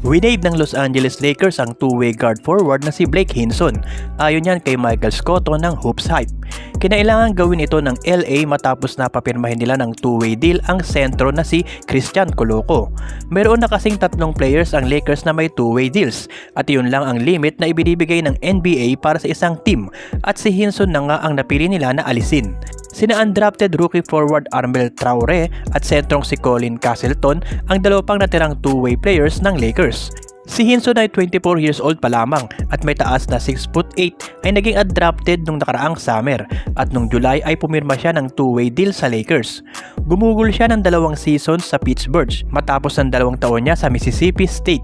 Winave ng Los Angeles Lakers ang two-way guard forward na si Blake Hinson. Ayon yan kay Michael Scotto ng Hoops Hype. Kinailangan gawin ito ng LA matapos na papirmahin nila ng two-way deal ang sentro na si Christian Coloco. Meron na kasing tatlong players ang Lakers na may two-way deals at iyon lang ang limit na ibinibigay ng NBA para sa isang team at si Hinson na nga ang napili nila na alisin. Sina undrafted rookie forward Armel Traore at sentrong si Colin Castleton ang dalawa pang natirang two-way players ng Lakers. Si Hinson ay 24 years old pa lamang at may taas na 6'8 ay naging undrafted nung nakaraang summer at nung July ay pumirma siya ng two-way deal sa Lakers. Gumugol siya ng dalawang seasons sa Pittsburgh matapos ng dalawang taon niya sa Mississippi State.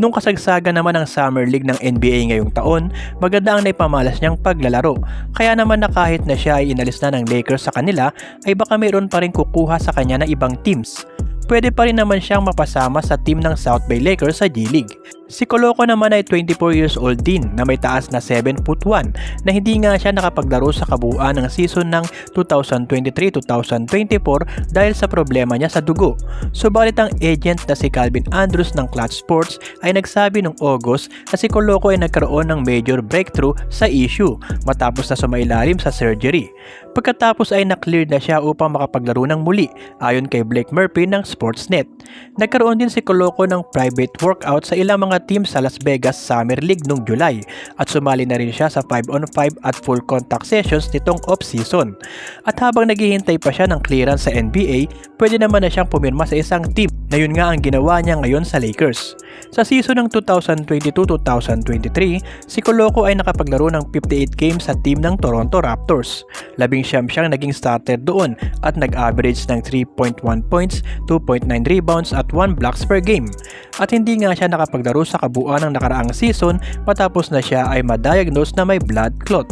Nung kasagsaga naman ng Summer League ng NBA ngayong taon, maganda ang naipamalas niyang paglalaro. Kaya naman na kahit na siya ay inalis na ng Lakers sa kanila, ay baka mayroon pa rin kukuha sa kanya ng ibang teams. Pwede pa rin naman siyang mapasama sa team ng South Bay Lakers sa G-League. Si Coloco naman ay 24 years old din na may taas na 7 foot 1 na hindi nga siya nakapaglaro sa kabuuan ng season ng 2023-2024 dahil sa problema niya sa dugo. Subalit ang agent na si Calvin Andrews ng Clutch Sports ay nagsabi noong August na si Coloco ay nagkaroon ng major breakthrough sa issue matapos na sumailalim sa surgery. Pagkatapos ay na-clear na siya upang makapaglaro ng muli ayon kay Blake Murphy ng Sportsnet. Nagkaroon din si Coloco ng private workout sa ilang team sa Las Vegas Summer League noong July at sumali na rin siya sa 5-on-5 at full contact sessions nitong off-season. At habang naghihintay pa siya ng clearance sa NBA, pwede naman na siyang pumirma sa isang team na yun nga ang ginawa niya ngayon sa Lakers. Sa season ng 2022-2023, si Coloco ay nakapaglaro ng 58 games sa team ng Toronto Raptors. Labing siyam siyang naging starter doon at nag-average ng 3.1 points, 2.9 rebounds at 1 blocks per game. At hindi nga siya nakapaglaro sa kabuuan ng nakaraang season matapos na siya ay ma-diagnose na may blood clot.